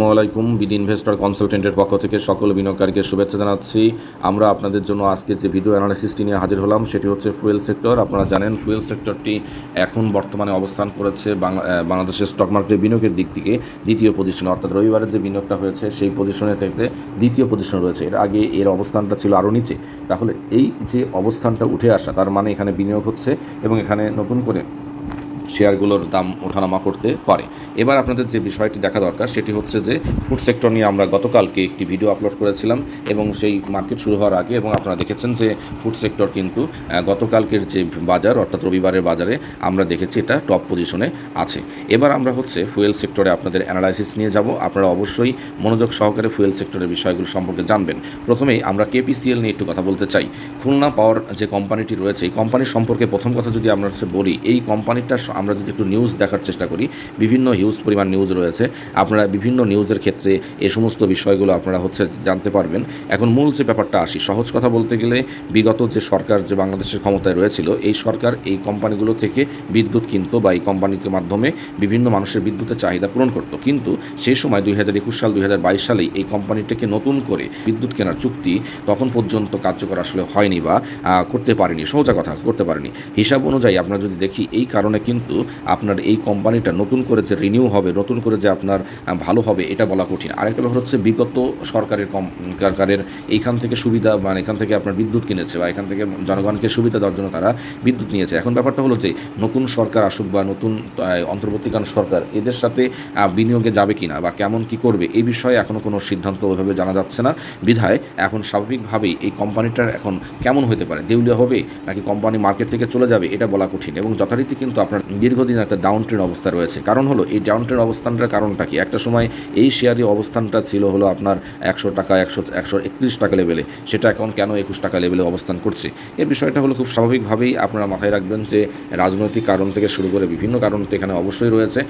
আসসালামু আলাইকুম, BD investor কনসালটেন্টের পক্ষ থেকে সকল বিনিয়োগকারীকে শুভেচ্ছা জানাচ্ছি। আমরা আপনাদের জন্য আজকে যে ভিডিও অ্যানালিসিসটি নিয়ে হাজির হলাম, সেটি হচ্ছে ফুয়েল সেক্টর। আপনারা জানেন, ফুয়েল সেক্টরটি এখন বর্তমানে অবস্থান করেছে বাংলা- বাংলাদেশের স্টক মার্কেটে বিনিয়োগের দিক থেকে দ্বিতীয় পজিশনে অর্থাৎ রবিবারের যে বিনিয়োগটা হয়েছে, সেই পজিশনে থেকে দ্বিতীয় পজিশনে রয়েছে। এর আগে এর অবস্থানটা ছিল আরও নিচে। তাহলে এই যে অবস্থানটা উঠে আসা, তার মানে এখানে বিনিয়োগ হচ্ছে এবং এখানে নতুন করে শেয়ারগুলোর দাম ওঠানামা করতে পারে। এবার আপনাদের যে বিষয়টি দেখা দরকার, সেটি হচ্ছে যে ফুড সেক্টর নিয়ে আমরা গতকালকে একটি ভিডিও আপলোড করেছিলাম এবং সেই মার্কেট শুরু হওয়ার আগে এবং আপনারা দেখেছেন যে ফুড সেক্টর কিন্তু গতকালকের যে বাজার, অর্থাৎ রবিবারের বাজারে আমরা দেখেছি এটা টপ পজিশনে আছে। এবার আমরা হচ্ছে ফুয়েল সেক্টরে আপনাদের অ্যানালাইসিস নিয়ে যাব। আপনারা অবশ্যই মনোযোগ সহকারে ফুয়েল সেক্টরের বিষয়গুলো সম্পর্কে জানবেন। প্রথমেই আমরা কেপিসিএল নিয়ে একটু কথা বলতে চাই। খুলনা পাওয়ার যে কোম্পানিটি রয়েছে, এই কোম্পানির সম্পর্কে প্রথম কথা যদি আমরা হচ্ছে বলি, এই কোম্পানিটা আমরা যদি একটু নিউজ দেখার চেষ্টা করি, বিভিন্ন হিউজ পরিমাণ নিউজ রয়েছে। আপনারা বিভিন্ন নিউজের ক্ষেত্রে এই সমস্ত বিষয়গুলো আপনারা হচ্ছে জানতে পারবেন। এখন মূল যে ব্যাপারটা আসি, সহজ কথা বলতে গেলে বিগত যে সরকার যে বাংলাদেশের ক্ষমতায় রয়েছিল, এই সরকার এই কোম্পানিগুলো থেকে বিদ্যুৎ কিনতো বা এই কোম্পানির মাধ্যমে বিভিন্ন মানুষের বিদ্যুতের চাহিদা পূরণ করতো। কিন্তু সেই সময় দুই হাজার একুশ সাল, দুই হাজার বাইশ সালেই এই কোম্পানিটাকে নতুন করে বিদ্যুৎ কেনার চুক্তি তখন পর্যন্ত কার্যকর আসলে হয়নি বা করতে পারেনি, সোজা কথা, করতে পারেনি। হিসাব অনুযায়ী আমরা যদি দেখি, এই কারণে কিন্তু আপনার এই কোম্পানিটা নতুন করে যে রিনিউ হবে, নতুন করে যে আপনার ভালো হবে, এটা বলা কঠিন। আরেকটা ব্যাপার হচ্ছে বিগত সরকারের কম, সরকারের এইখান থেকে সুবিধা মানে এখান থেকে আপনার বিদ্যুৎ কিনেছে বা এখান থেকে জনগণকে সুবিধা দেওয়ার জন্য তারা বিদ্যুৎ নিয়েছে। এখন ব্যাপারটা হলো যে নতুন সরকার আসুক বা নতুন অন্তর্বর্তীকালীন সরকার, এদের সাথে বিনিয়োগে যাবে কি না বা কেমন কি করবে, এই বিষয়ে এখনও কোনো সিদ্ধান্ত ওইভাবে জানা যাচ্ছে না। বিধায় এখন স্বাভাবিকভাবেই এই কোম্পানিটার এখন কেমন হতে পারে, দেউলিয়া হবে নাকি কোম্পানি মার্কেট থেকে চলে যাবে, এটা বলা কঠিন। এবং যথারীতি কিন্তু আপনার দীর্ঘদিন একটা ডাউন ট্রেন অবস্থা রয়েছে। কারণ হলো, এই ডাউন ট্রেন অবস্থানটার কারণটা কি? একটা সময় এই শেয়ারের অবস্থানটা ছিল হলো আপনার একশো টাকা, একশো একশো একত্রিশ টাকা লেভেলে সেটা এখন কেন একুশ টাকা লেভেলে অবস্থান করছে? এর বিষয়টা হলো খুব স্বাভাবিকভাবেই আপনারা মাথায় রাখবেন যে, রাজনৈতিক কারণ থেকে শুরু করে বিভিন্ন কারণ তো এখানে অবশ্যই রয়েছে।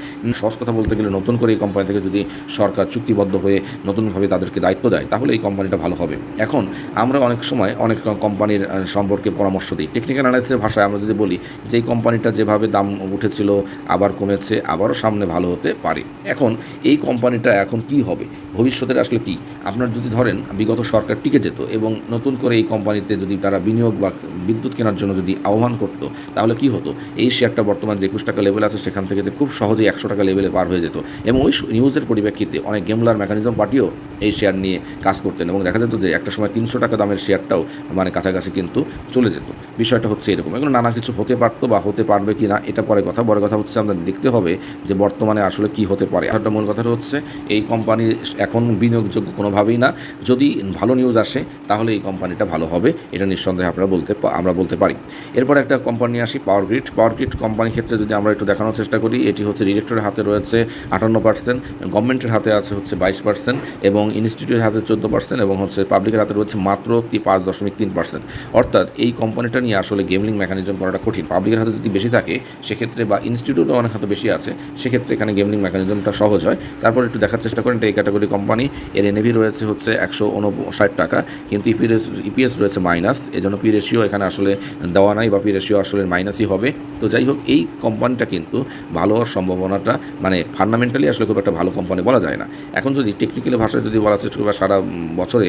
সহজ কথা বলতে গেলে নতুন করে এই কোম্পানি থেকে যদি সরকার চুক্তিবদ্ধ হয়ে নতুনভাবে তাদেরকে দায়িত্ব দেয়, তাহলে এই কোম্পানিটা ভালো হবে। এখন আমরা অনেক সময় অনেক কোম্পানির সম্পর্কে পরামর্শ দিই। টেকনিক্যাল অ্যানালাইসিসের ভাষায় আমরা যদি বলি যে, এই কোম্পানিটা যেভাবে দাম উঠেছিল, আবার কমেছে, আবারও সামনে ভালো হতে পারে। এখন এই কোম্পানিটা এখন কি হবে? ভবিষ্যতের আসলে কি? আপনার যদি ধরেন, বিগত সরকার টিকে যেত এবং নতুন করে এই কোম্পানিতে যদি তারা বিনিয়োগ বা বিদ্যুৎ কেনার জন্য যদি আহ্বান করতো, তাহলে কি হতো? এই শেয়ারটা বর্তমান যে একুশ টাকা লেভেল আছে, সেখান থেকে যে খুব সহজেই একশো টাকা লেভেলে পার হয়ে যেত। এবং ওই নিউজের পরিপ্রেক্ষিতে অনেক গেমলার মেকানিজম পার্টিও এই শেয়ার নিয়ে কাজ করতেন এবং দেখা যেত যে একটা সময় তিনশো টাকা দামের শেয়ারটাও মানে কাছাকাছি কিন্তু চলে যেত। বিষয়টা হচ্ছে এরকম। এগুলো নানা কিছু হতে পারতো বা হতে পারবে কি না এটা পরে কথা। বড় কথা হচ্ছে আমরা দেখতে হবে যে বর্তমানে আসলে কি হতে পারে। একটা মূল কথাটা হচ্ছে, এই কোম্পানি এখন বিনিয়োগযোগ্য কোনোভাবেই না। যদি ভালো নিউজ আসে, তাহলে এই কোম্পানিটা ভালো হবে, এটা নিঃসন্দেহে আপনারা বলতে আমরা বলতে পারি। এরপর একটা কোম্পানি আসি পাওয়ার গ্রিড পাওয়ার গ্রিড কোম্পানির ক্ষেত্রে যদি আমরা একটু দেখানোর চেষ্টা করি, এটি হচ্ছে ডিরেক্টরের হাতে রয়েছে আটান্ন পার্সেন্ট গভর্নমেন্টের হাতে আছে হচ্ছে বাইশ পার্সেন্ট এবং ইনস্টিটিউটের হাতে চোদ্দ পার্সেন্ট এবং হচ্ছে পাবলিকের হাতে রয়েছে মাত্র পাঁচ দশমিক তিন পার্সেন্ট অর্থাৎ এই কোম্পানিটা নিয়ে আসলে গেমলিং মেকানিজম করাটা কঠিন। পাবলিকের হাতে যদি বেশি থাকে, সেক্ষেত্রে বা ইনস্টিটিউটও অনেক হাতে বেশি আছে, সেক্ষেত্রে এখানে গেমলিং মেকানিজমটা সহজ হয়। তারপর একটু দেখার চেষ্টা করেন এটা এই ক্যাটাগরি কোম্পানি এর এনএভি রয়েছে হচ্ছে একশো উনষাট টাকা, কিন্তু ইপিএস ইপিএস রয়েছে মাইনাস এজন্য পি রেশিও এখানে আসলে দেওয়া নাই বা পি রেশিও আসলে মাইনাসই হবে। তো যাই হোক, এই কোম্পানিটা কিন্তু ভালো হওয়ার সম্ভাবনাটা মানে ফান্ডামেন্টালি আসলে খুব একটা ভালো কোম্পানি বলা যায় না। এখন যদি টেকনিক্যালি ভাষায় যদি বলা চেষ্টা করি সারা বছরে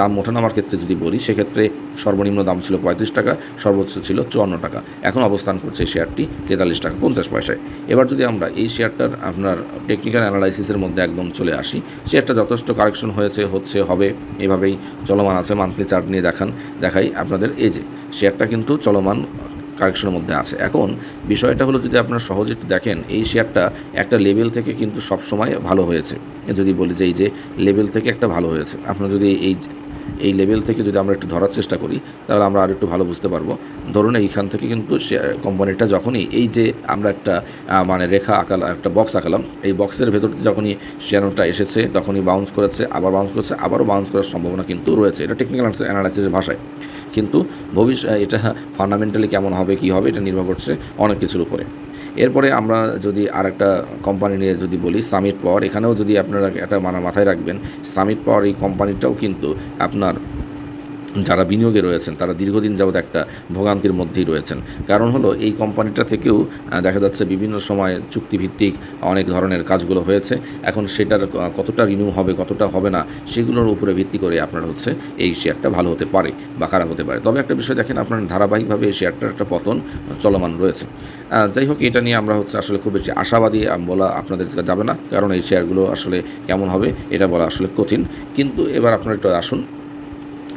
দাম ওঠানামার ক্ষেত্রে যদি বলি, সেক্ষেত্রে সর্বনিম্ন দাম ছিল পঁয়ত্রিশ টাকা সর্বোচ্চ ছিল চুয়ান্ন টাকা। এখন অবস্থান করছে শেয়ারটি তেতাল্লিশ টাকা পঞ্চাশ পয়সায়। এবার যদি আমরা এই শেয়ারটার আপনার টেকনিক্যাল অ্যানালাইসিসের মধ্যে একদম চলে আসি, শেয়ারটা যথেষ্ট কারেকশন হয়েছে, হচ্ছে, হবে, এভাবেই চলমান আছে। মান্থলি চার্ট নিয়ে দেখান, দেখাই আপনাদের এই যে, শেয়ারটা কিন্তু চলমান কারেকশনের মধ্যে আছে। এখন বিষয়টা হলো যদি আপনারা সহজে একটু দেখেন, এই শেয়ারটা একটা লেভেল থেকে কিন্তু সবসময় ভালো হয়েছে। যদি বলি যে এই যে লেভেল থেকে একটা ভালো হয়েছে। আপনারা যদি এই এই লেভেল থেকে যদি আমরা একটু ধরার চেষ্টা করি, তাহলে আমরা আর একটু ভালো বুঝতে পারব। ধরুন এইখান থেকে কিন্তু শেয়ার কোম্পানিটা যখনই এই যে আমরা একটা মানে রেখা আঁকালাম একটা বক্স আঁকালাম, এই বক্সের ভেতর যখনই শেয়ারটা এসেছে, তখনই বাউন্স করেছে, আবার বাউন্স করেছে, আবারও বাউন্স করার সম্ভাবনা কিন্তু রয়েছে। এটা টেকনিক্যাল অ্যানালাইসিসের ভাষায়। কিন্তু ভবিষ্যৎ এটা ফান্ডামেন্টালি কেমন হবে, কি হবে, এটা নির্ভর করছে অনেক কিছুর উপরে। এরপরে আমরা যদি আর একটা কোম্পানি নিয়ে যদি বলি সামিট পাওয়ার এখানেও যদি আপনারা একটা মানে মাথায় রাখবেন সামিট পাওয়ার এই কোম্পানিটাও কিন্তু আপনার যারা বিনিয়োগে রয়েছেন, তারা দীর্ঘদিন যাবৎ একটা ভোগান্তির মধ্যেই রয়েছেন। কারণ হলো, এই কোম্পানিটা থেকেও দেখা যাচ্ছে বিভিন্ন সময় চুক্তিভিত্তিক অনেক ধরনের কাজগুলো হয়েছে। এখন সেটার কতটা রিনিউ হবে, কতটা হবে না, সেগুলোর উপরে ভিত্তি করে আপনার হচ্ছে এই শেয়ারটা ভালো হতে পারে বা খারাপ হতে পারে। তবে একটা বিষয় দেখেন, আপনার ধারাবাহিকভাবে এই শেয়ারটার একটা পতন চলমান রয়েছে। যাই হোক, এটা নিয়ে আমরা হচ্ছে আসলে খুব বেশি আশাবাদী বলা আপনাদের যাবে না। কারণ এই শেয়ারগুলো আসলে কেমন হবে, এটা বলা আসলে কঠিন। কিন্তু এবার আপনারা একটু আসুন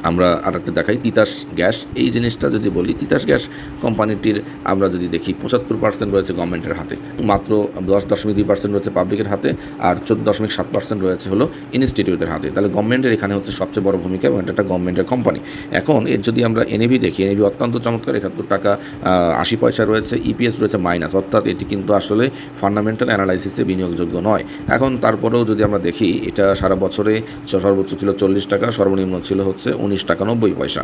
আমরা আর একটা দেখাই, তিতাস গ্যাস। এই জিনিসটা যদি বলি, তিতাস গ্যাস কোম্পানিটির আমরা যদি দেখি, পঁচাত্তর পার্সেন্ট রয়েছে গভর্নমেন্টের হাতে, মাত্র দশ দশমিক দুই পার্সেন্ট রয়েছে পাবলিকের হাতে, আর চোদ্দ দশমিক সাত পার্সেন্ট রয়েছে হলো ইনস্টিটিউটের হাতে। তাহলে গভর্নমেন্টের এখানে হচ্ছে সবচেয়ে বড় ভূমিকা এবং এটা একটা গভর্নমেন্টের কোম্পানি। এখন এর যদি আমরা এনএভি দেখি এনএভি অত্যন্ত চমৎকার, একাত্তর টাকা আশি পয়সা রয়েছে ইপিএস রয়েছে মাইনাস অর্থাৎ এটি কিন্তু আসলে ফান্ডামেন্টাল অ্যানালাইসিসে বিনিয়োগযোগ্য নয়। এখন তারপরেও যদি আমরা দেখি, এটা সারা বছরে সর্বোচ্চ ছিল চল্লিশ টাকা, সর্বনিম্ন ছিল হচ্ছে উনিশ টাকা নব্বই পয়সা।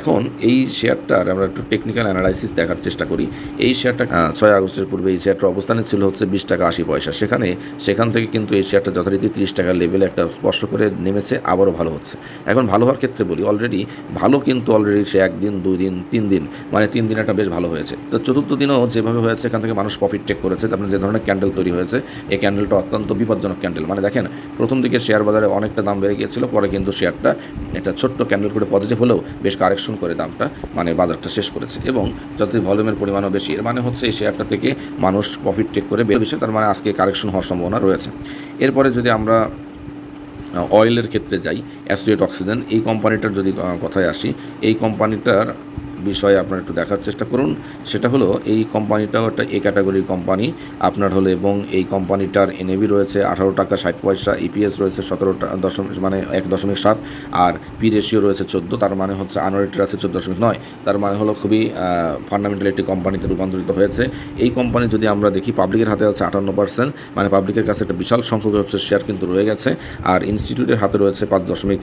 এখন এই শেয়ারটার আমরা একটু টেকনিক্যাল অ্যানালাইসিস দেখার চেষ্টা করি। এই শেয়ারটা ছয় আগস্টের পূর্বে এই শেয়ারটার অবস্থানে ছিল হচ্ছে বিশ টাকা আশি পয়সা। সেখানে, সেখান থেকে কিন্তু এই শেয়ারটা যথারীতি তিরিশ টাকার লেভেলে একটা স্পর্শ করে নেমেছে, আবারও ভালো হচ্ছে। এখন ভালো হওয়ার ক্ষেত্রে বলি অলরেডি ভালো কিন্তু অলরেডি সে একদিন দুই দিন তিন দিন মানে তিন দিন একটা বেশ ভালো হয়েছে। তো চতুর্থ দিনও যেভাবে হয়েছে, এখান থেকে মানুষ প্রফিট চেক করেছে। তারপরে যে ধরনের ক্যান্ডেল তৈরি হয়েছে, এই ক্যান্ডেলটা অত্যন্ত বিপজ্জনক ক্যান্ডেল মানে দেখেন প্রথম দিকে শেয়ার বাজারে অনেকটা দাম বেড়ে গিয়েছিল, পরে কিন্তু শেয়ারটা একটা ছোট্ট ক্যান্ডেল করে পজিটিভ হলেও বেশ কারেকশন করে দামটা মানে বাজারটা শেষ করেছে। এবং যত ভলিউমের পরিমাণও বেশি, এর মানে হচ্ছে এই শেয়ারটা থেকে মানুষ প্রফিট টেক করে বের বিষয় তার মানে আজকে কারেকশন হওয়ার সম্ভাবনা রয়েছে। এরপরে যদি আমরা অয়েলের ক্ষেত্রে যাই অ্যাসোসিয়েট অক্সিজেন এই কোম্পানিটার যদি কথায় আসি, এই কোম্পানিটার বিষয়ে আপনারা একটু দেখার চেষ্টা করুন। সেটা হলো, এই কোম্পানিটাও একটা এ ক্যাটাগরির কোম্পানি। আপনার হলো এবং এই কোম্পানিটার এনএবি রয়েছে, আঠারো টাকা ষাট পয়সা ইপিএস রয়েছে সতেরো দশমিক মানে এক দশমিক সাত, আর পি রেশিও রয়েছে চোদ্দ, তার মানে হচ্ছে আনরেটেড আছে চোদ্দ দশমিক নয়। তার মানে হলো খুবই ফান্ডামেন্টাল একটি কোম্পানিতে রূপান্তরিত হয়েছে। এই কোম্পানি যদি আমরা দেখি পাবলিকের হাতে আছে আটান্ন পার্সেন্ট মানে পাবলিকের কাছে একটা বিশাল সংখ্যক হচ্ছে শেয়ার কিন্তু রয়ে গেছে। আর ইনস্টিটিউটের হাতে রয়েছে পাঁচ দশমিক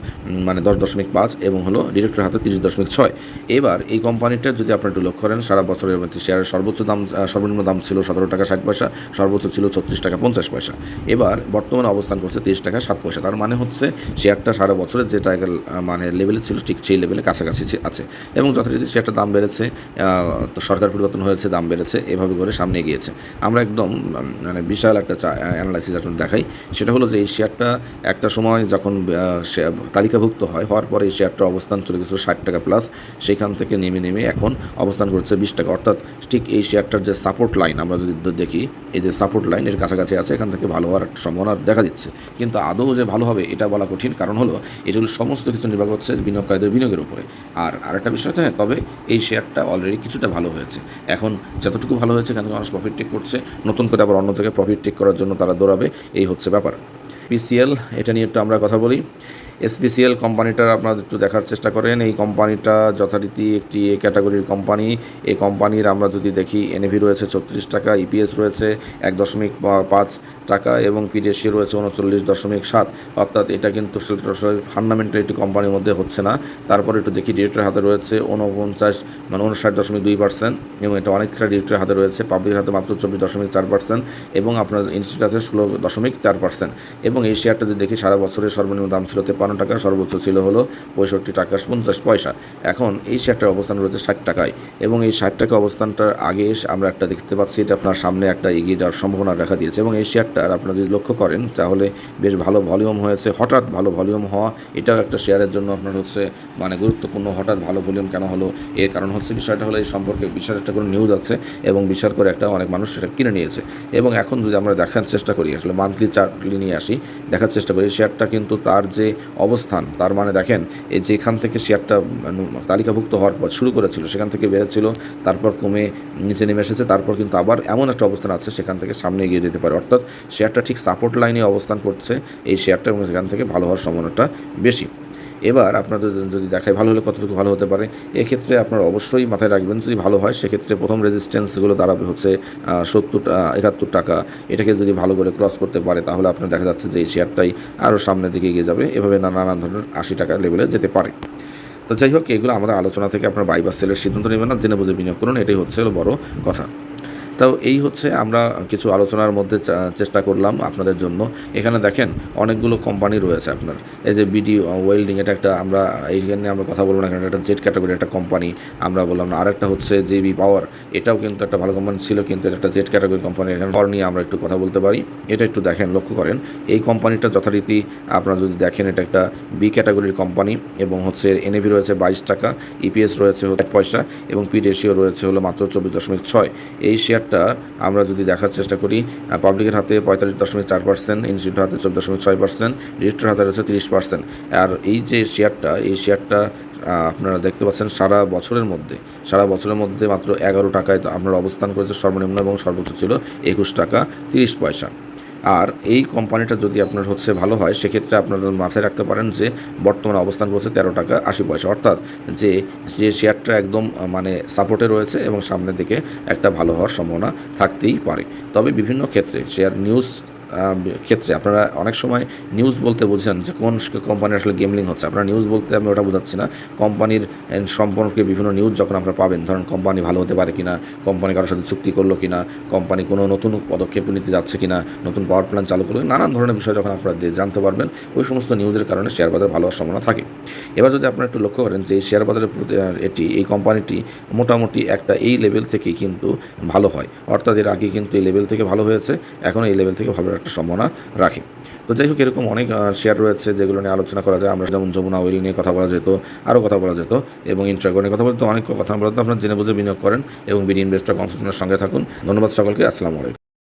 মানে দশ দশমিক পাঁচ এবং হলো ডিরেক্টরের হাতে তিরিশ দশমিক ছয়। এবার এই কোম্পানিটার যদি আপনারা একটু লক্ষ্য করেন, সারা বছরের মধ্যে শেয়ারের সর্বোচ্চ দাম সর্বনিম্ন দাম ছিল সতেরো টাকা ষাট পয়সা, সর্বোচ্চ ছিল ছত্রিশ টাকা পঞ্চাশ পয়সা। এবার বর্তমানে অবস্থান করছে তেইশ টাকা সাত পয়সা। তার মানে হচ্ছে শেয়ারটা সারা বছরের যে টাকা মানে লেভেলে ছিল ঠিক সেই লেভেলে কাছাকাছি আছে। এবং যথারীতি শেয়ারটার দাম বেড়েছে সরকার পরিবর্তন হয়েছে, দাম বেড়েছে, এভাবে করে সামনে এগিয়েছে। আমরা একদম মানে বিশাল একটা অ্যানালাইসিস এখন দেখাই। সেটা হলো যে এই শেয়ারটা একটা সময় যখন তালিকাভুক্ত হয়, হওয়ার পরে এই শেয়ারটার অবস্থান চলে গেছিল ষাট টাকা প্লাস সেখান থেকে নেমে নেমে এখন অবস্থান করছে বিশ টাকা। অর্থাৎ ঠিক এই শেয়ারটার যে সাপোর্ট লাইন আমরা যদি দেখি, এই যে সাপোর্ট লাইন এর কাছাকাছি আছে, এখান থেকে ভালো হওয়ার সম্ভাবনা দেখা দিচ্ছে। কিন্তু আদৌ যে ভালো হবে, এটা বলা কঠিন। কারণ হলো এগুলো সমস্ত কিছু নির্ভর করছে বিনিয়োগকারীদের বিনিয়োগের উপরে। আর আরেকটা বিষয় তো হ্যাঁ তবে এই শেয়ারটা অলরেডি কিছুটা ভালো হয়েছে। এখন যতটুকু ভালো হয়েছে, কেন মানুষ প্রফিট টেক করছে? নতুন করে আবার অন্য জায়গায় প্রফিট টেক করার জন্য তারা দৌড়াবে, এই হচ্ছে ব্যাপার। পিসিএল এটা নিয়ে একটু আমরা কথা বলি। এসপিসিএল কোম্পানিটার আপনারা একটু দেখার চেষ্টা করেন। এই কোম্পানিটা যথারীতি একটি এ ক্যাটাগরির কোম্পানি এই কোম্পানির আমরা যদি দেখি এনএভি রয়েছে ছত্রিশ টাকা ইপিএস রয়েছে এক দশমিক পাঁচ টাকা এবং পিডিএসি রয়েছে উনচল্লিশ দশমিক সাত। অর্থাৎ এটা কিন্তু ফান্ডামেন্টাল একটি কোম্পানির মধ্যে হচ্ছে না। তারপরে একটু দেখি ডিরেক্টরের হাতে রয়েছে উনপঞ্চাশ মানে উনষাট দশমিক দুই পার্সেন্ট এবং এটা অনেকটা ডিরেক্টরের হাতে রয়েছে। পাবলিকের হাতে মাত্র চব্বিশ দশমিক চার পার্সেন্ট এবং আপনার ইনস্টিটিউট আছে ষোলো দশমিক চার পার্সেন্ট এবং এই শেয়ারটা যদি দেখি, সারা বছরের সর্বনিম্ন দাম ছিল তেপান্ন টাকা, সর্বোচ্চ ছিল হলো পঁয়ষট্টি টাকা, পঞ্চাশ পয়সা। এখন এই শেয়ারটার অবস্থান রয়েছে ষাট টাকায় এবং এই ষাট টাকা অবস্থানটার আগে আমরা একটা দেখতে পাচ্ছি, এটা আপনার সামনে একটা এগিয়ে যাওয়ার সম্ভাবনা দেখা দিয়েছে এবং এই শেয়ারটার আপনারা যদি লক্ষ্য করেন, তাহলে বেশ ভালো ভলিউম হয়েছে। হঠাৎ ভালো ভলিউম হওয়া, এটাও একটা শেয়ারের জন্য আপনার হচ্ছে মানে গুরুত্বপূর্ণ। হঠাৎ ভালো ভলিউম কেন হলো? এর কারণ হচ্ছে বিষয়টা হলো এই সম্পর্কে বিশাল একটা কোনো নিউজ আছে এবং বিশাল করে একটা অনেক মানুষ সেটা কিনে নিয়েছে। এবং এখন যদি আমরা দেখার চেষ্টা করি, আসলে মান্থলি চার্টলি নিয়ে আসি, দেখার চেষ্টা করি শেয়ারটা কিন্তু তার যে অবস্থান, তার মানে দেখেন, এই যেখান থেকে শেয়ারটা তালিকাভুক্ত হওয়ার পর শুরু করেছিল, সেখান থেকে বেড়েছিল, তারপর কমে নিচে নেমে এসেছে, তারপর কিন্তু আবার এমন একটা অবস্থান আছে, সেখান থেকে সামনে এগিয়ে যেতে পারে। অর্থাৎ শেয়ারটা ঠিক সাপোর্ট লাইনে অবস্থান করছে, এই শেয়ারটা এবং সেখান থেকে ভালো হওয়ার সম্ভাবনাটা বেশি। এবার আপনাদের যদি দেখায় ভালো হলে কতটুকু ভালো হতে পারে, এক্ষেত্রে আপনারা অবশ্যই মাথায় রাখবেন, যদি ভালো হয়, সেক্ষেত্রে প্রথম রেজিস্ট্যান্সগুলো দাঁড়াবে হচ্ছে সত্তর একাত্তর টাকা। এটাকে যদি ভালো করে ক্রস করতে পারে, তাহলে আপনার দেখা যাচ্ছে যে এই শেয়ারটাই আরও সামনের দিকে এগিয়ে যাবে এভাবে নানান ধরনের আশি টাকা লেভেলে যেতে পারে। তো যাই হোক, এগুলো আমাদের আলোচনা থেকে আপনার বাই বা সেলের সিদ্ধান্ত নেবেন না, জেনে বুঝে বিনিয়োগ করুন, এটাই হচ্ছে বড় কথা। তাও এই হচ্ছে আমরা কিছু আলোচনার মধ্যে চেষ্টা করলাম আপনাদের জন্য। এখানে দেখেন অনেকগুলো কোম্পানি রয়েছে আপনার। এই যে বিডি ওয়েল্ডিং এটা একটা আমরা এইখানে আমরা কথা বলব না এটা জেট ক্যাটাগরি একটা কোম্পানি আমরা বললাম না। আরেকটা হচ্ছে জেবি পাওয়ার এটাও কিন্তু একটা ভালো কোম্পানি ছিল, কিন্তু এটা একটা জেট ক্যাটাগরি কোম্পানি এখানে নিয়ে আমরা একটু কথা বলতে পারি। এটা একটু দেখেন, লক্ষ্য করেন, এই কোম্পানিটা যথারীতি আপনারা যদি দেখেন, এটা একটা বি ক্যাটাগরির কোম্পানি এবং হচ্ছে এনএভি রয়েছে বাইশ টাকা ইপিএস রয়েছে হচ্ছে এক পয়সা, এবং পি রেশিও রয়েছে হলো মাত্র চব্বিশ দশমিক ছয়। এই শেয়ারটা আমরা যদি দেখার চেষ্টা করি পাবলিকের হাতে পঁয়তাল্লিশ দশমিক চার পার্সেন্ট ইনস্টিটিউটের হাতে চোদ্দ দশমিক ছয় পার্সেন্ট রেজিস্টার হাতে রয়েছে তিরিশ পার্সেন্ট আর এই যে শেয়ারটা এই শেয়ারটা আপনারা দেখতে পাচ্ছেন সারা বছরের মধ্যে, সারা বছরের মধ্যে মাত্র এগারো টাকায় আপনার অবস্থান করেছে সর্বনিম্ন এবং সর্বোচ্চ ছিল একুশ টাকা তিরিশ পয়সা। আর এই কোম্পানিটা যদি আপনার হচ্ছে ভালো হয়, সেক্ষেত্রে আপনারা মাথায় রাখতে পারেন যে বর্তমানে অবস্থান করছে তেরো টাকা আশি পয়সা। অর্থাৎ যে যে শেয়ারটা একদম মানে সাপোর্টে রয়েছে এবং সামনের দিকে একটা ভালো হওয়ার সম্ভাবনা থাকতেই পারে। তবে বিভিন্ন ক্ষেত্রে শেয়ার নিউজ ক্ষেত্রে আপনারা অনেক সময় নিউজ বলতে বুঝছেন যে কোন কোম্পানির আসলে গেমলিং হচ্ছে। আপনারা নিউজ বলতে আমি ওটা বোঝাচ্ছি না। কোম্পানির সম্পর্কে বিভিন্ন নিউজ যখন আপনারা পাবেন, ধরেন কোম্পানি ভালো হতে পারে কিনা কোম্পানি কারোর সাথে চুক্তি করল কিনা কোম্পানি কোনো নতুন পদক্ষেপ নিতে যাচ্ছে কিনা, নতুন পাওয়ার প্ল্যান চালু করল, নানান ধরনের বিষয় যখন আপনারা জানতে পারবেন, ওই সমস্ত নিউজের কারণে শেয়ার বাজার ভালো হওয়ার সম্ভাবনা থাকে। এবার যদি আপনারা একটু লক্ষ্য করেন যে এই শেয়ার বাজারের প্রতি এটি, এই কোম্পানিটি মোটামুটি একটা এই লেভেল থেকেই কিন্তু ভালো হয়। অর্থাৎ এর আগে কিন্তু এই লেভেল থেকে ভালো হয়েছে এখন এই লেভেল থেকে ভালো একটা সম্ভাবনা রাখে। তো যাই হোক, এরকম অনেক শেয়ার রয়েছে যেগুলো নিয়ে আলোচনা করা যায়। আমরা যেমন যমুনা অয়েল নিয়ে কথা বলা যেত, আরও কথা বলা যেত, এবং ইন্ট্রাগো নিয়ে কথা বলতে অনেক কথা বলতে আপনারা জেনে বুঝে বিনিয়োগ করেন এবং বিডি ইনভেস্টার কনসালটেন্টের সঙ্গে থাকুন। ধন্যবাদ সকলকে, আসসালামু আলাইকুম।